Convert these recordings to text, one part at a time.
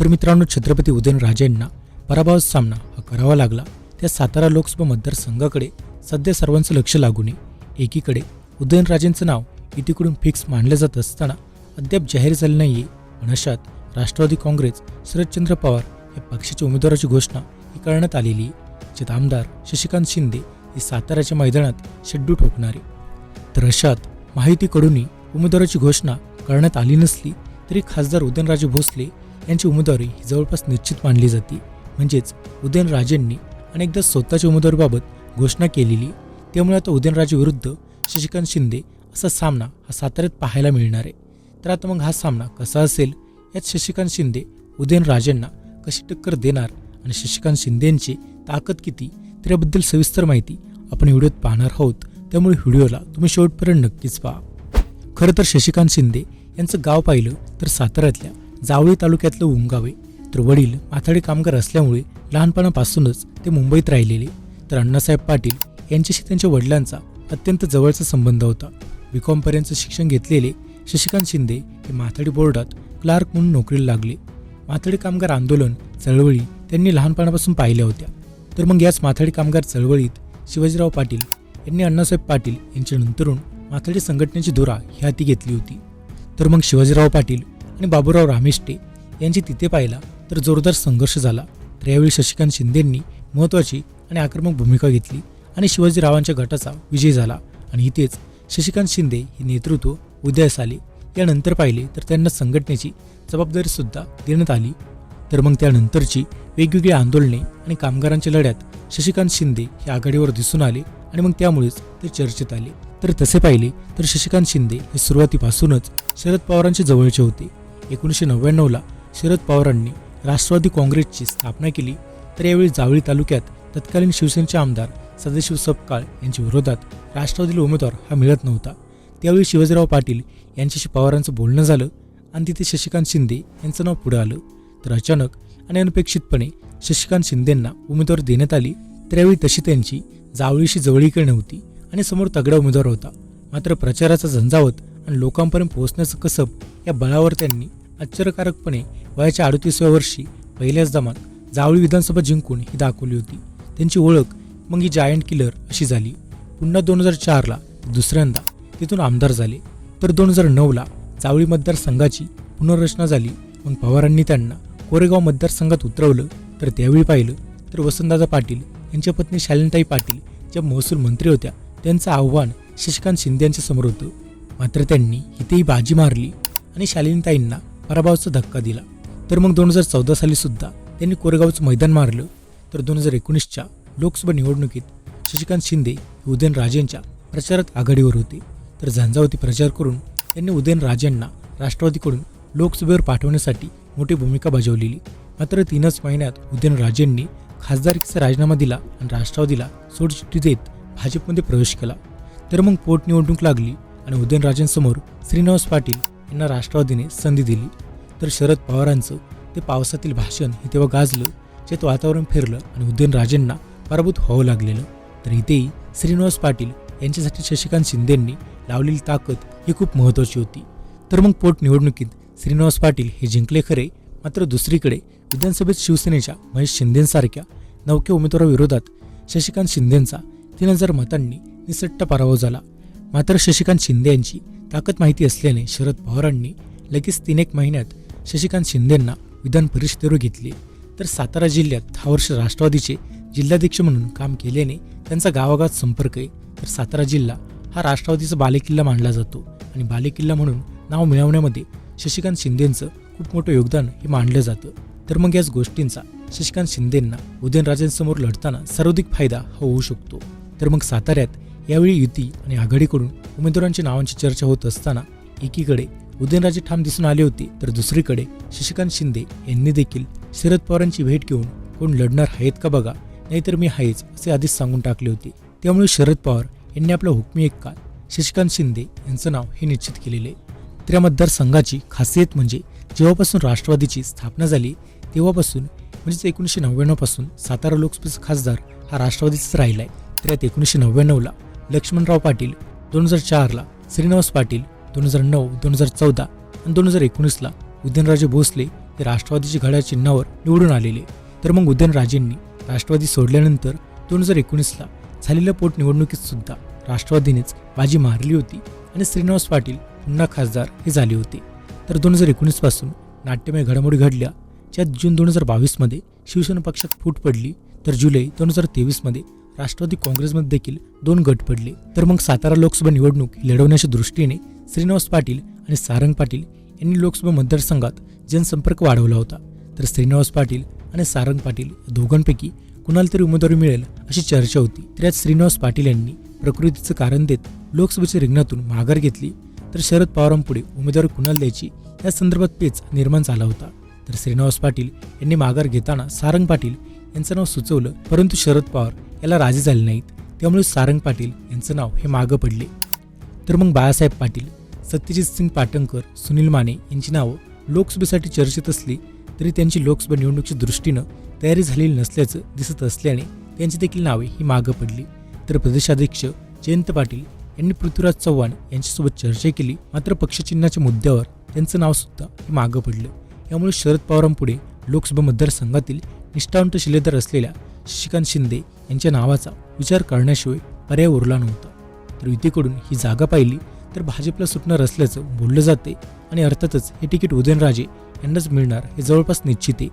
तर मित्रांनो छत्रपती उदयनराजेंना पराभव सामना हा करावा लागला. त्या सातारा लोकसभा मतदारसंघाकडे सध्या सर्वांचं लक्ष लागू नये एकीकडे उदयनराजेंचं नाव इतिकडून फिक्स मानलं जात असताना अद्याप जाहीर झालं नाहीये. पण अशात राष्ट्रवादी काँग्रेस शरदचंद्र पवार या पक्षाच्या उमेदवाराची घोषणा ही करण्यात आलेली आहे. ज्यात आमदार शशिकांत शिंदे हे साताऱ्याच्या मैदानात शेड्डू ठोकणारे. तर अशात माहितीकडूनही उमेदवाराची घोषणा करण्यात आली नसली तरी खासदार उदयनराजे भोसले यांची उमेदवारी ही जवळपास निश्चित मानली जाते. म्हणजेच उदयनराजेंनी अनेकदा स्वतःच्या उमेदवारीबाबत घोषणा केलेली त्यामुळे आता उदयनराजे विरुद्ध शशिकांत शिंदे असा सामना हा साताऱ्यात पाहायला मिळणार आहे. तर आता मग हा सामना कसा असेल? यात शशिकांत शिंदे उदयनराजेंना कशी टक्कर देणार आणि शशिकांत शिंदेंची ताकद किती? तर याबद्दल सविस्तर माहिती आपण व्हिडिओत पाहणार आहोत. त्यामुळे व्हिडिओला तुम्ही शेवटपर्यंत नक्कीच पहा. खरं तर शशिकांत शिंदे यांचं गाव पाहिलं तर साताऱ्यातल्या जावळी तालुक्यातलं उमगाव आहे तर वडील माथाडी कामगार असल्यामुळे लहानपणापासूनच ते मुंबईत राहिलेले. तर अण्णासाहेब पाटील यांच्याशी त्यांच्या वडिलांचा अत्यंत जवळचा संबंध होता. बी पर्यंतचं शिक्षण घेतलेले शशिकांत शिंदे हे माथाडी बोर्डात क्लार्क म्हणून नोकरीला लागले. माथाडी कामगार आंदोलन चळवळी त्यांनी लहानपणापासून पाहिल्या होत्या. तर मग याच माथाडी कामगार चळवळीत शिवाजीराव पाटील यांनी अण्णासाहेब पाटील यांच्या नंतरून माथाडी संघटनेची धुरा ही हाती घेतली होती. तर मग शिवाजीराव पाटील आणि बाबूराव रामेष्टे यांची तिथे पाहिला तर जोरदार संघर्ष झाला. तर यावेळी शशिकांत शिंदेंनी महत्त्वाची आणि आक्रमक भूमिका घेतली आणि शिवाजीरावांच्या गटाचा विजय झाला. आणि इथेच शशिकांत शिंदे हे नेतृत्व उदयास आले. यानंतर पाहिले तर त्यांना संघटनेची जबाबदारीसुद्धा देण्यात आली. तर मग त्यानंतरची वेगवेगळी आंदोलने आणि कामगारांच्या लढ्यात शशिकांत शिंदे हे आघाडीवर दिसून आले आणि मग त्यामुळेच ते चर्चेत आले. तर तसे पाहिले तर शशिकांत शिंदे हे सुरुवातीपासूनच शरद पवारांचे जवळचे होते. एकोणीसशे नव्याण्णवला शरद पवारांनी राष्ट्रवादी काँग्रेसची स्थापना केली. तर यावेळी जावळी तालुक्यात तत्कालीन शिवसेनेचे आमदार सदाशिव सपकाळ यांच्या विरोधात राष्ट्रवादीला उमेदवार हा मिळत नव्हता. त्यावेळी शिवाजीराव पाटील यांच्याशी पवारांचं बोलणं झालं आणि तिथे शशिकांत शिंदे यांचं नाव पुढे आलं. तर अचानक आणि अनपेक्षितपणे शशिकांत शिंदेंना उमेदवार देण्यात आली. तर यावेळी तशी त्यांची जावळीशी जवळीकडे नव्हती आणि समोर तगडा उमेदवार होता. मात्र प्रचाराचा झंझावत आणि लोकांपर्यंत पोहोचण्याचं कसब या बळावर त्यांनी आश्चर्यकारकपणे वयाच्या अडतीसव्या वर्षी पहिल्याच दमात जावळी विधानसभा जिंकून ही दाखवली होती. त्यांची ओळख मग ही जायंट किलर अशी झाली. पुन्हा दोन हजार चारला दुसऱ्यांदा तिथून आमदार झाले. तर दोन हजार नऊला जावळी मतदारसंघाची पुनर्रचना झाली. मग पवारांनी त्यांना कोरेगाव मतदारसंघात उतरवलं. तर त्यावेळी पाहिलं तर वसंतदादा पाटील यांच्या पत्नी शालिनताई पाटील ज्या महसूल मंत्री होत्या त्यांचं आव्हान शशिकांत शिंदे यांच्या समोर होतं. मात्र त्यांनी इथेही बाजी मारली आणि शालिनीताईंना पराभवाचा धक्का दिला. तर मग दोन हजार चौदा साली सुद्धा त्यांनी कोरेगावचं मैदान मारलं. तर दोन हजार एकोणीसच्या लोकसभा निवडणुकीत शशिकांत शिंदे हे उदयनराजेंच्या प्रचारात आघाडीवर होते. तर झंझावती प्रचार करून त्यांनी उदयनराजेंना राष्ट्रवादीकडून लोकसभेवर पाठवण्यासाठी मोठी भूमिका बजावलेली. मात्र तीनच महिन्यात उदयनराजेंनी खासदारकीचा राजीनामा दिला आणि राष्ट्रवादीला सोडचिठ्ठी देत भाजपमध्ये प्रवेश केला. तर मग पोटनिवडणूक लागली आणि उदयनराजेंसमोर श्रीनिवास पाटील यांना राष्ट्रवादीने संधी दिली तर शरद पवारांचं ते पावसातील भाषण हे तेव्हा गाजलं ज्यात वातावरण फिरलं आणि उदयनराजेंना पराभूत व्हावं लागलेलं. तर इथेही श्रीनिवास पाटील यांच्यासाठी शशिकांत शिंदेंनी लावलेली ताकद ही खूप महत्त्वाची होती. तर मग पोटनिवडणुकीत श्रीनिवास पाटील हे जिंकले खरे मात्र दुसरीकडे विधानसभेत शिवसेनेच्या महेश शिंदेंसारख्या नवख्या उमेदवाराविरोधात शशिकांत शिंदेंचा तीन हजार मतांनी निसट्टा पराभव झाला. मात्र शशिकांत शिंदे यांची ताकद माहिती असल्याने शरद पवारांनी लगेच तीन एक महिन्यात शशिकांत शिंदेंना विधान परिषदेवर घेतले. तर सातारा जिल्ह्यात दहा वर्ष राष्ट्रवादीचे जिल्हाध्यक्ष म्हणून काम केल्याने त्यांचा गावागावात संपर्क आहे. तर सातारा जिल्हा हा राष्ट्रवादीचा बालेकिल्ला मानला जातो आणि बालेकिल्ला म्हणून नाव मिळवण्यामध्ये शशिकांत शिंदेंचं खूप मोठं योगदान हे मानलं जातं. तर मग याच गोष्टींचा शशिकांत शिंदेंना उदयनराजेंसमोर लढताना सर्वाधिक फायदा हा होऊ शकतो. तर मग साताऱ्यात यावेळी युती आणि आघाडीकडून उमेदवारांच्या नावांची चर्चा होत असताना एकीकडे उदयनराजे ठाम दिसून आले होते तर दुसरीकडे शशिकांत शिंदे यांनी देखील शरद पवारांची भेट घेऊन कोण लढणार आहेत का बघा नाहीतर मी आहेच असे आधीच सांगून टाकले होते. त्यामुळे शरद पवार यांनी आपला हुकमी एक काल शशिकांत शिंदे यांचं नाव हे निश्चित केलेले. आहे तर या मतदारसंघाची खासियत म्हणजे जेव्हापासून राष्ट्रवादीची स्थापना झाली तेव्हापासून म्हणजेच एकोणीसशे नव्याण्णवपासून सातारा लोकसभेचा खासदार हा राष्ट्रवादीचाच राहिला आहे तर यात एकोणीसशे नव्याण्णवला लक्ष्मणराव पाटील दोन हजार चारला श्रीनिवास पाटील दोन हजार नऊ दोन हजार चौदा आणि दोन हजार एकोणीसला उदयनराजे भोसले हे राष्ट्रवादीच्या घड्याळ चिन्हावर निवडून आलेले. तर मग उदयनराजेंनी राष्ट्रवादी सोडल्यानंतर दोन हजार एकोणीसला झालेल्या पोटनिवडणुकीत सुद्धा राष्ट्रवादीनेच बाजी मारली होती आणि श्रीनिवास पाटील पुन्हा खासदार हे झाले होते. तर दोन हजार एकोणीसपासून नाट्यमय घडामोडी घडल्या. ज्यात जून दोन हजार बावीसमध्ये शिवसेना पक्षात फूट पडली. तर जुलै दोन हजार तेवीसमध्ये राष्ट्रवादी काँग्रेसमध्ये देखील दोन गट पडले. तर मग सातारा लोकसभा निवडणूक लढवण्याच्या दृष्टीने श्रीनिवास पाटील आणि सारंग पाटील यांनी लोकसभा मतदारसंघात जनसंपर्क वाढवला होता. तर श्रीनिवास पाटील आणि सारंग पाटील या दोघांपैकी कुणाला तरी उमेदवारी मिळेल अशी चर्चा होती. तर यात श्रीनिवास पाटील यांनी प्रकृतीचं कारण देत लोकसभेच्या रिंगणातून माघार घेतली. तर शरद पवारांपुढे उमेदवारी कुणाला द्यायची? या संदर्भात पेच निर्माण झाला होता. तर श्रीनिवास पाटील यांनी माघार घेताना सारंग पाटील यांचं नाव सुचवलं परंतु शरद पवार याला राजी झाले नाहीत. त्यामुळे सारंग पाटील यांचं नाव हे मागं पडले. तर मग बाळासाहेब पाटील सत्यजित सिंग पाटणकर सुनील माने यांची नावं लोकसभेसाठी चर्चेत असली तरी त्यांची लोकसभा निवडणुकीच्या दृष्टीनं तयारी झालेली नसल्याचं दिसत असल्याने त्यांची देखील नावे ही मागं पडली. तर प्रदेशाध्यक्ष जयंत पाटील यांनी पृथ्वीराज चव्हाण यांच्यासोबत चर्चा केली. मात्र पक्षचिन्हाच्या मुद्द्यावर त्यांचं नाव सुद्धा हे मागं पडलं. यामुळे शरद पवारांपुढे लोकसभा मतदारसंघातील निष्ठावंत शिलेदार असलेल्या शशिकांत शिंदे यांच्या नावाचा विचार करण्याशिवाय पर्याय उरला नव्हता. तर युतीकडून ही जागा पाहिली तर भाजपला सुटणार असल्याचं बोललं जाते आणि अर्थातच हे तिकीट उदयनराजे यांनाच मिळणार हे जवळपास निश्चित आहे.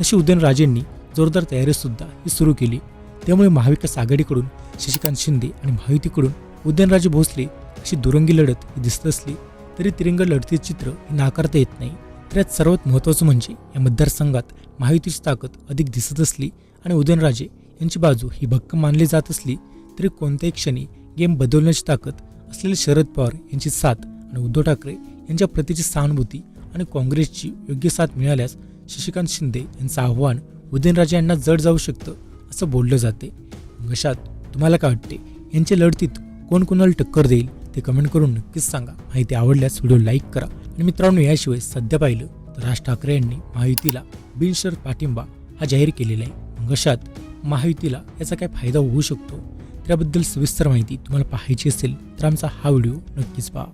तशी उदयनराजेंनी जोरदार तयारीसुद्धा ही सुरू केली. त्यामुळे महाविकास आघाडीकडून शशिकांत शिंदे आणि महायुतीकडून उदयनराजे भोसले अशी दुरंगी लढत ही दिसत असली तरी तिरंगा लढतीचे चित्र हे नाकारता येत नाही. त्यात सर्वात महत्त्वाचं म्हणजे या मतदारसंघात महायुतीची ताकद अधिक दिसत असली आणि उदयनराजे यांची बाजू ही भक्कम मानली जात असली तरी कोणत्याही क्षणी गेम बदलण्याची ताकद असलेले शरद पवार यांची साथ आणि उद्धव ठाकरे यांच्या प्रतीची सहानुभूती आणि काँग्रेसची योग्य साथ मिळाल्यास शशिकांत शिंदे यांचं आव्हान उदयनराजे यांना जड जाऊ शकतं असं बोललं जाते. अशात तुम्हाला काय वाटते? यांच्या लढतीत कोण कोणाला टक्कर देईल ते कमेंट करून नक्कीच सांगा. माहिती आवडल्यास व्हिडिओ लाईक करा. आणि मित्रांनो याशिवाय सध्या पाहिलं तर राज ठाकरे यांनी महायुतीला बिनशर्त पाठिंबा हा जाहीर केलेला आहे. मग अशात महायुतीला याचा काय फायदा होऊ शकतो? त्याबद्दल सविस्तर माहिती तुम्हाला पाहायची असेल तर आमचा हा व्हिडिओ नक्कीच पहा.